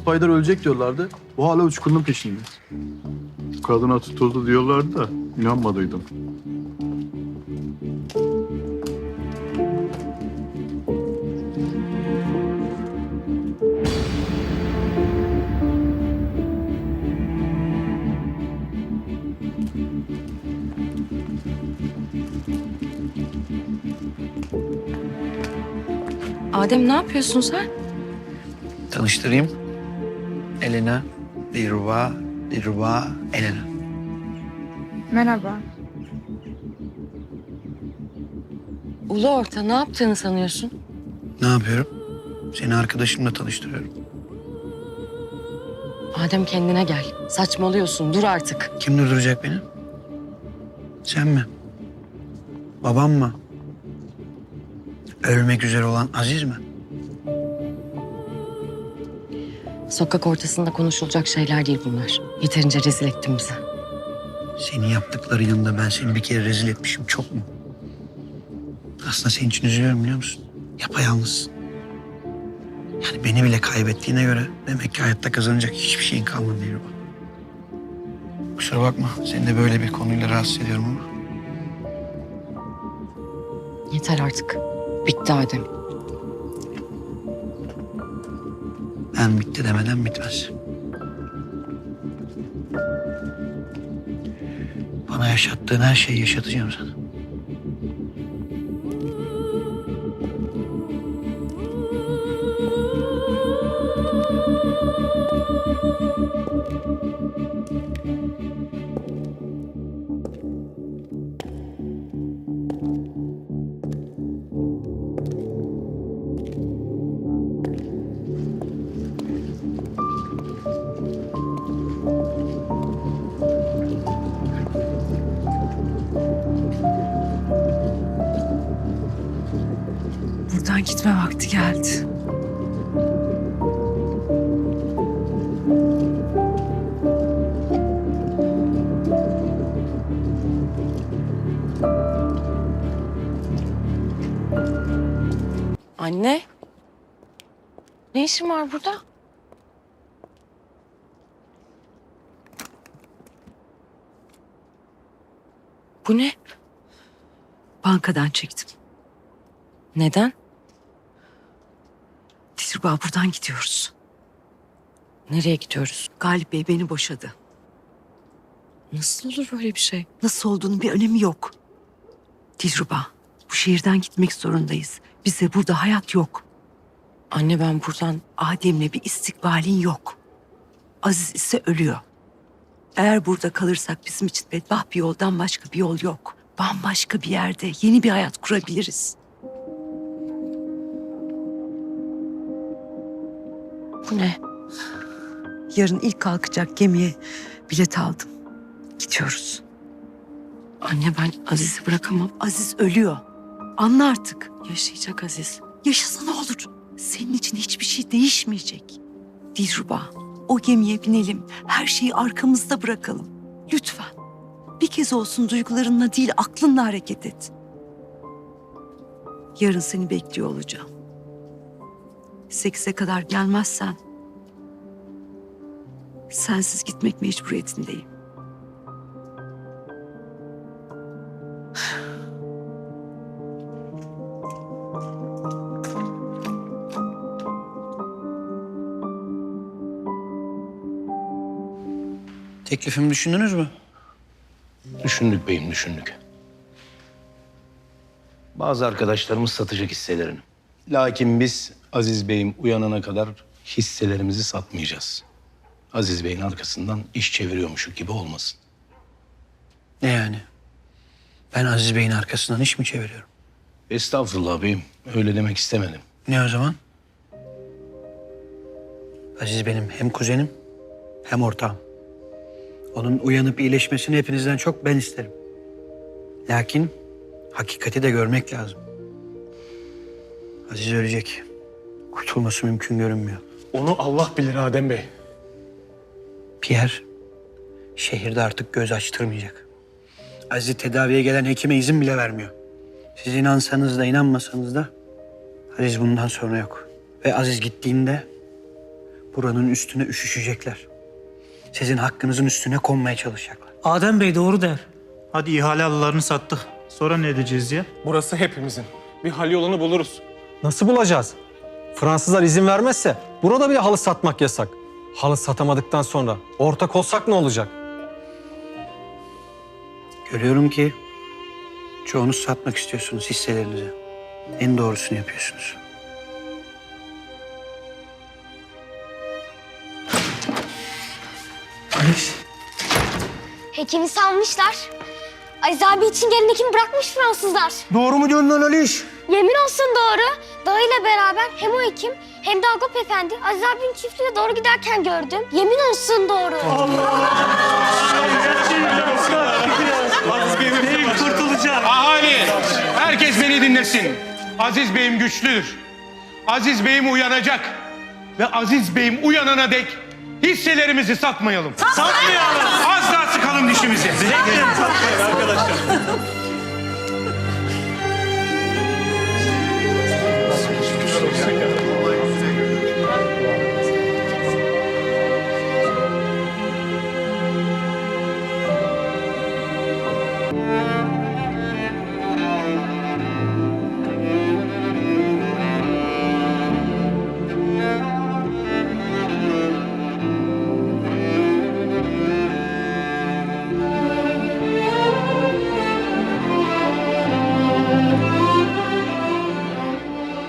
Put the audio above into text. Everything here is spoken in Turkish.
Spider ölecek diyorlardı. O hala uçkunun peşinde. Kadına tutuldu diyorlardı da inanmadıydım. Adem ne yapıyorsun sen? Tanıştırayım. Elena, Dilruba, Dilruba, Elena. Merhaba. Ulu orta ne yaptığını sanıyorsun? Ne yapıyorum? Seni arkadaşımla tanıştırıyorum. Adem kendine gel. Saçmalıyorsun dur artık. Kim durduracak beni? Sen mi? Babam mı? Ölmek üzere olan Aziz mi? Sokak ortasında konuşulacak şeyler değil bunlar. Yeterince rezil ettin bizi. Senin yaptıkların yanında ben seni bir kere rezil etmişim çok mu? Aslında senin için üzülüyorum biliyor musun? Yapayalnızsın. Yani beni bile kaybettiğine göre demek ki hayatta kazanacak hiçbir şeyin kalmadı Dilruba. Kusura bakma seni de böyle bir konuyla rahatsız ediyorum ama. Yeter artık. Bitti Adem. Ben bitti demeden bitmez. Bana yaşattığın her şeyi yaşatacağım sana. Buradan gitme vakti geldi. Anne. Ne işin var burada? Bu ne? Bankadan çektim. Neden? Dilruba buradan gidiyoruz. Nereye gidiyoruz? Galip Bey beni boşadı. Nasıl olur böyle bir şey? Nasıl olduğunun bir önemi yok. Dilruba bu şehirden gitmek zorundayız. Bize burada hayat yok. Anne ben buradan Adem'le bir istikbalin yok. Aziz ise ölüyor. Eğer burada kalırsak bizim için bedbaht bir yoldan başka bir yol yok. Bambaşka bir yerde yeni bir hayat kurabiliriz. Bu ne? Yarın ilk kalkacak gemiye bilet aldım. Gidiyoruz. Anne ben Aziz'i bırakamam. Aziz ölüyor. Anla artık. Yaşayacak Aziz. Yaşasa ne olur? Senin için hiçbir şey değişmeyecek. Dilruba, o gemiye binelim. Her şeyi arkamızda bırakalım. Lütfen. Bir kez olsun duygularınla değil aklınla hareket et. Yarın seni bekliyor olacağım. Sekize kadar gelmezsen... ...sensiz gitmek mecburiyetindeyim. Teklifimi düşündünüz mü? Düşündük beyim, düşündük. Bazı arkadaşlarımız satacak hisselerini. Lakin biz Aziz Bey'im uyanana kadar hisselerimizi satmayacağız. Aziz Bey'in arkasından iş çeviriyormuşu gibi olmasın. Ne yani? Ben Aziz Bey'in arkasından iş mi çeviriyorum? Estağfurullah beyim, öyle demek istemedim. Ne o zaman? Aziz benim hem kuzenim hem ortağım. Onun uyanıp iyileşmesini hepinizden çok ben isterim. Lakin hakikati de görmek lazım. Aziz ölecek. Kurtulması mümkün görünmüyor. Onu Allah bilir Adem Bey. Pierre şehirde artık göz açtırmayacak. Aziz'i tedaviye gelen hekime izin bile vermiyor. Siz inansanız da inanmasanız da Aziz bundan sonra yok. Ve Aziz gittiğinde buranın üstüne üşüşecekler. Sizin hakkınızın üstüne konmaya çalışacaklar. Adem Bey doğru der. Hadi ihale alılarını sattık. Sonra ne edeceğiz ya? Burası hepimizin. Bir hal yolunu buluruz. Nasıl bulacağız? Fransızlar izin vermezse burada bile halı satmak yasak. Halı satamadıktan sonra ortak olsak ne olacak? Görüyorum ki çoğunuz satmak istiyorsunuz hisselerinizi. En doğrusunu yapıyorsunuz. Hekimi salmışlar. Aziz abi için gelen hekim bırakmış Fransızlar. Doğru mu diyorsun lan Aliş? Yemin olsun doğru. Dayıyla beraber hem o hekim hem de Agop Efendi Aziz abinin çiftliğine doğru giderken gördüm. Yemin olsun doğru. Ahali, herkes beni dinlesin. Aziz Bey'im güçlüdür. Aziz Bey'im uyanacak. Ve Aziz Bey'im uyanana dek hisselerimizi satmayalım. Satmayalım. Az daha sıkalım dişimizi. Arkadaşlar.